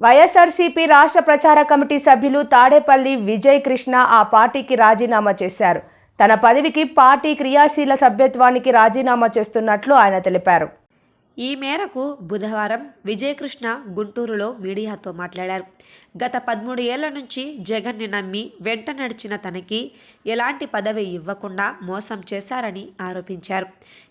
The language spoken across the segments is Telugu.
వైఎస్ఆర్సీపీ రాష్ట్ర ప్రచార కమిటీ సభ్యులు తాడేపల్లి విజయ్ కృష్ణ ఆ పార్టీకి రాజీనామా చేశారు. తన పదవికి పార్టీ క్రియాశీల సభ్యత్వానికి రాజీనామా చేస్తున్నట్లు ఆయన తెలిపారు. ఈ మేరకు బుధవారం విజయకృష్ణ గుంటూరులో మీడియాతో మాట్లాడారు. గత పదమూడు ఏళ్ళ నుంచి జగన్ని నమ్మి వెంట నడిచిన తనకి ఎలాంటి పదవి ఇవ్వకుండా మోసం చేశారని ఆరోపించారు.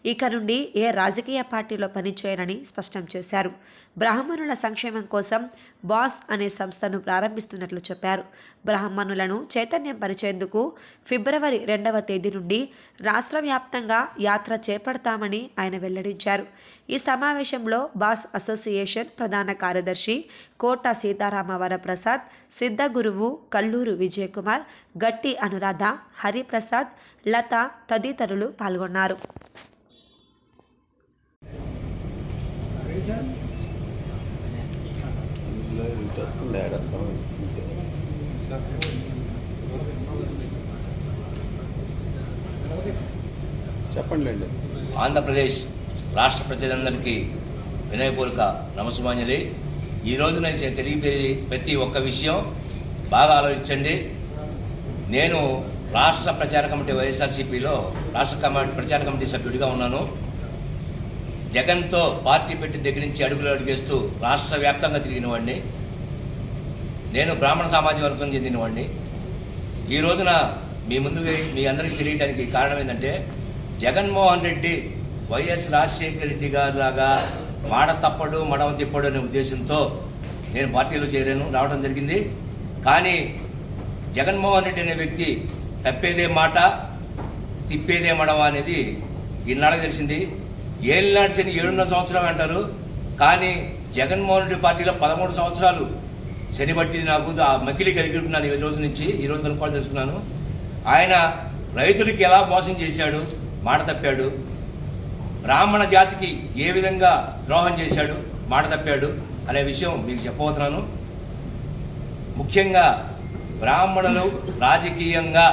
ఇక నుండి ఏ రాజకీయ పార్టీలో పనిచేయనని స్పష్టం చేశారు. బ్రాహ్మణుల సంక్షేమం కోసం బాస్ అనే సంస్థను ప్రారంభిస్తున్నట్లు చెప్పారు. బ్రాహ్మణులను చైతన్యం పరిచేందుకు ఫిబ్రవరి రెండవ తేదీ నుండి రాష్ట్ర వ్యాప్తంగా యాత్ర చేపడతామని ఆయన వెల్లడించారు. ఈ సమావేశంలో బాస్ అసోసియేషన్ ప్రధాన కార్యదర్శి కోట సీతారామ వరప్రసాద్ సిద్ధ గురువు కల్లూరు విజయకుమార్ గట్టి అనురాధ హరిప్రసాద్ లత తదితరులు పాల్గొన్నారు. చెప్పండి ఆంధ్రప్రదేశ్ రాష్ట్ర ప్రజలందరికీ వినయపూర్వక నమస్సుమాంజలి. ఈ రోజు నేను ప్రతి ఒక్క విషయం బాగా ఆలోచించండి. నేను రాష్ట్ర ప్రచార కమిటీ వైఎస్ఆర్సీపీలో రాష్ట్ర కమిటీ ప్రచార కమిటీ సభ్యుడిగా ఉన్నాను. జగన్తో పార్టీ పెట్టి దగ్గర నుంచి అడుగులు అడుగేస్తూ రాష్ట్ర వ్యాప్తంగా తిరిగిన వాడిని. నేను బ్రాహ్మణ సామాజిక వర్గం చెందిన వాడిని. ఈ రోజున మీ ముందు మీ అందరికీ తెలియటానికి కారణం ఏంటంటే జగన్మోహన్ రెడ్డి వైఎస్ రాజశేఖర రెడ్డి గారు లాగా మాడ తప్పడు మడవ తిప్పడు అనే ఉద్దేశంతో నేను పార్టీలో చేరాను రావడం జరిగింది. కానీ జగన్మోహన్ రెడ్డి అనే వ్యక్తి తప్పేదే మాట తిప్పేదే మడవ అనేది ఈనాడు తెలిసింది. ఏళ్ళు శని ఏడున్నర సంవత్సరం అంటారు. కానీ జగన్మోహన్ రెడ్డి పార్టీలో పదమూడు సంవత్సరాలు శనిబట్టి నాకు ఆ మకిలి కలిగిస్తున్నాను ఈ రోజు నుంచి ఈ రోజు కనుక్కోవాలి తెలుసుకున్నాను. ఆయన రైతులకి ఎలా మోసం చేశాడు మాట తప్పాడు బ్రాహ్మణ జాతికి ఏ విధంగా ద్రోహం చేశాడు మాట తప్పాడు అనే విషయం మీకు చెప్పబోతున్నాను. ముఖ్యంగా బ్రాహ్మణులు రాజకీయంగా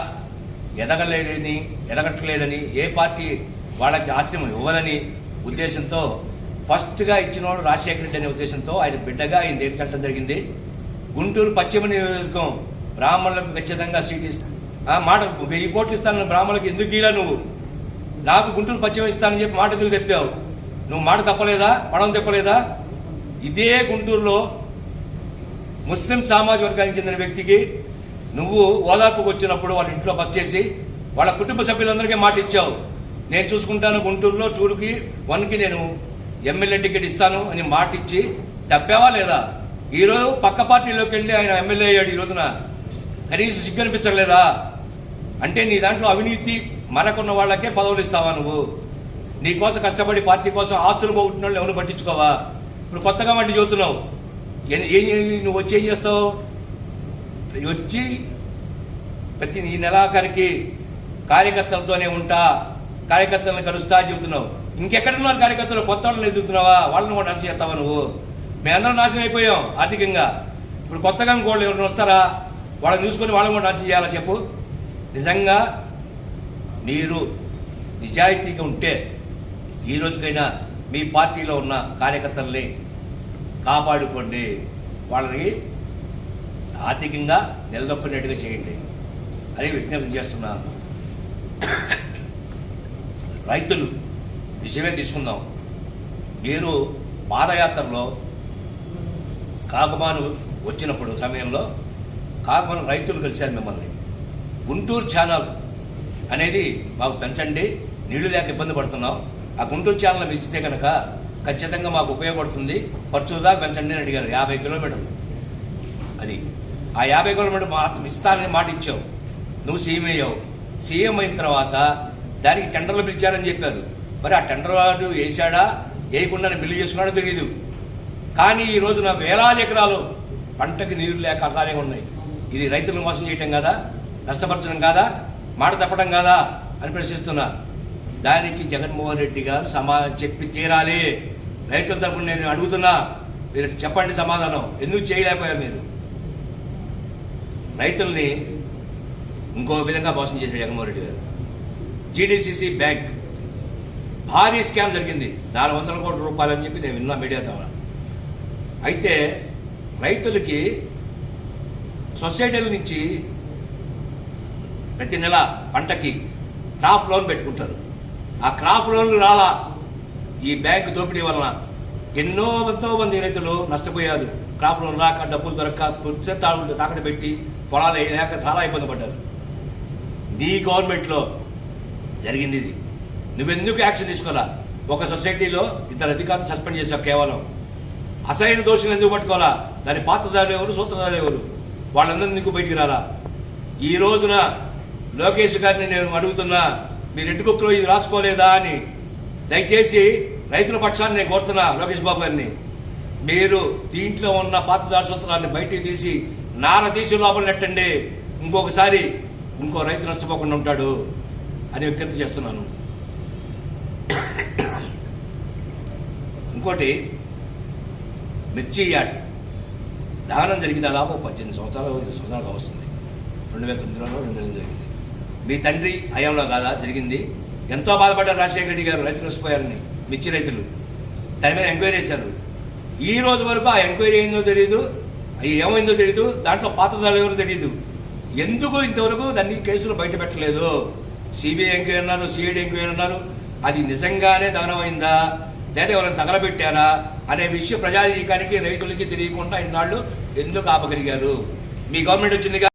ఎదగలేదని ఎదగట్లేదని ఏ పార్టీ వాళ్ళకి ఆశ్రమం ఇవ్వదని ఉద్దేశంతో ఫస్ట్గా ఇచ్చినవాడు రాజశేఖర రెడ్డి అనే ఉద్దేశంతో ఆయన బిడ్డగా ఆయన దగ్గరికి జరిగింది. గుంటూరు పశ్చిమ నియోజకవర్గం బ్రాహ్మణులకు ఖచ్చితంగా సీట్ ఇస్తా మాట వెయ్యి కోట్లు ఇస్తాను బ్రాహ్మణులకు ఎందుకు ఇలా నువ్వు? నాకు గుంటూరు పశ్చిమ ఇస్తానని చెప్పి మాట ఎందుకు తెప్పావు? నువ్వు మాట తప్పలేదా? పడం తెప్పలేదా? ఇదే గుంటూరులో ముస్లిం సామాజిక వర్గానికి చెందిన వ్యక్తికి నువ్వు ఓదార్పుకు వచ్చినప్పుడు వాళ్ళ ఇంట్లో బస్ చేసి వాళ్ళ కుటుంబ సభ్యులందరికీ మాట ఇచ్చావు. నేను చూసుకుంటాను గుంటూరులో టూర్కి వన్కి నేను ఎమ్మెల్యే టికెట్ ఇస్తాను అని మాట ఇచ్చి తప్పావా లేదా? ఈరోజు పక్క పార్టీలోకి వెళ్ళి ఆయన ఎమ్మెల్యే అయ్యాడు ఈ రోజున. కనీసం సిగ్గు అనిపించలేదా అంటే నీ దాంట్లో అవినీతి మరకున్న వాళ్ళకే పదవులు ఇస్తావా నువ్వు? నీ కోసం కష్టపడి పార్టీ కోసం ఆస్తులు పోగొట్టిన వాళ్ళు ఎవరు పట్టించుకోవా? ఇప్పుడు కొత్తగా మళ్ళీ చదువుతున్నావు. ఏం నువ్వు వచ్చి ఏం చేస్తావు? వచ్చి ప్రతి ఈ నెలాఖరికి కార్యకర్తలతోనే ఉంటా కార్యకర్తలను కలుస్తా చెబుతున్నావు. ఇంకెక్కడున్నారు కార్యకర్తలు? కొత్త వాళ్ళని ఎదుగుతున్నావా వాళ్ళని కూడా నష్టం చేస్తావా నువ్వు? మేమందరం నాశనం అయిపోయాం ఆర్థికంగా. ఇప్పుడు కొత్తగా ఇంకోళ్ళు ఎవరైనా వస్తారా? వాళ్ళని చూసుకొని వాళ్ళని కూడా నాశనం చేయాలా చెప్పు? నిజంగా మీరు నిజాయితీగా ఉంటే ఈ రోజుకైనా మీ పార్టీలో ఉన్న కార్యకర్తల్ని కాపాడుకోండి. వాళ్ళని ఆర్థికంగా నిలదొక్కునేట్టుగా చేయండి. అని విజ్ఞప్తి చేస్తున్నాను రైతులు విషయమే తీసుకుందాం. మీరు పాదయాత్రలో కాకమాను వచ్చినప్పుడు సమయంలో కాకమాను రైతులు కలిశారు మిమ్మల్ని. గుంటూరు ఛానల్ అనేది మాకు పెంచండి నీళ్ళు లేక ఇబ్బంది పడుతున్నాం. ఆ గుంటూరు ఛానల్ ఇచ్చితే కనుక ఖచ్చితంగా మాకు ఉపయోగపడుతుంది. ఖర్చు దాకా పెంచండి అని అడిగారు యాభై కిలోమీటర్లు అది. ఆ యాభై కిలోమీటర్ మాట ఇస్తానని మాట ఇచ్చావు. నువ్వు సీఎం అయ్యావు. సీఎం అయిన తర్వాత దానికి టెండర్లు పిలిచారని చెప్పారు. మరి ఆ టెండర్ వాడు వేసాడా వేయకుండా బిల్లు చేసుకున్నాడో తెలియదు కానీ ఈ రోజున వేలాది ఎకరాలు పంటకి నీరు లేక అలానే ఉన్నాయి. ఇది రైతులను మోసం చేయటం కాదా? నష్టపరచడం కాదా? మాట తప్పడం కాదా అని ప్రశ్నిస్తున్నా. దానికి జగన్మోహన్ రెడ్డి గారు సమాధానం చెప్పి తీరాలి. రైతుల తరఫున నేను అడుగుతున్నా. మీరు చెప్పండి సమాధానం. ఎందుకు చేయలేకపోయారు మీరు? రైతుల్ని ఇంకో విధంగా మోసం చేశాడు జగన్మోహన్ రెడ్డి గారు. జీడీసీసీ బ్యాంక్ భారీ స్కామ్ జరిగింది. నాలుగు వందల కోట్ల రూపాయలు అని చెప్పి నేను విన్నా మీడియా ద్వారా. అయితే రైతులకి సొసైటీల నుంచి ప్రతి నెల పంటకి క్రాప్ లోన్ పెట్టుకుంటారు. ఆ క్రాప్ లోన్లు రాలా ఈ బ్యాంకు దోపిడీ వలన ఎన్నో ఎంతో మంది రైతులు నష్టపోయారు. క్రాప్ లోన్ రాక డబ్బులు దొరక్క కొంచెం తాగుడు తాకట పెట్టి పొలాలు వేయలేక చాలా ఇబ్బంది పడ్డారు. నీ గవర్నమెంట్లో జరిగింది ఇది. నువ్వెందుకు యాక్షన్ తీసుకోవాలా? ఒక సొసైటీలో ఇద్దరు అధికారులు సస్పెండ్ చేశావు కేవలం. అసైన్ దోషులు ఎందుకు పట్టుకోవాలా? దాని పాత్రదారు ఎవరు? సూత్రధారులు ఎవరు? వాళ్ళందరూ నీకు బయటికి రాలా? ఈ రోజున లోకేష్ గారిని నేను అడుగుతున్నా మీ రెడ్ బుక్లో ఇది రాసుకోలేదా? అని. దయచేసి రైతుల పక్షాన్ని నేను కోరుతున్నా లోకేష్ బాబు గారిని. మీరు దీంట్లో ఉన్న పాత్రదారు సూత్రాన్ని బయటికి తీసి నార తీసి లోపల నెట్టండి. ఇంకొకసారి ఇంకో రైతు నష్టపోకుండా ఉంటాడు అని విజ్ఞప్తి చేస్తున్నాను. ఇంకోటి మిర్చి యాడ్. దహనం జరిగి దాదాపు పద్దెనిమిది సంవత్సరాలు ఇరవై సంవత్సరాలుగా వస్తుంది. రెండు వేల తొమ్మిదిలో రెండు వేల జరిగింది. మీ తండ్రి హయాంలో కాదా? జరిగింది. ఎంతో బాధపడ్డారు రాజశేఖర రెడ్డి గారు రైతులు నష్టపోయారని మిర్చి రైతులు. దాని మీద ఎంక్వైరీ చేశారు. ఈ రోజు వరకు ఆ ఎంక్వైరీ అయిందో తెలియదు అది ఏమైందో తెలియదు దాంట్లో పాత్రదారులు ఎవరో తెలియదు ఎందుకు ఇంతవరకు దాన్ని కేసులు బయట పెట్టలేదు? సిబిఐ ఎంక్వైరీ అన్నారు సిఐడి ఎంక్వైరీ అన్నారు. అది నిజంగానే దహనమైందా లేదా ఎవరైనా తగలబెట్టారా? అనే విషయం ప్రజానీకానికి రైతులకి తెలియకుండా ఇన్నాళ్ళు ఎందుకు ఆపగలిగారు? మీ గవర్నమెంట్ వచ్చిందిగా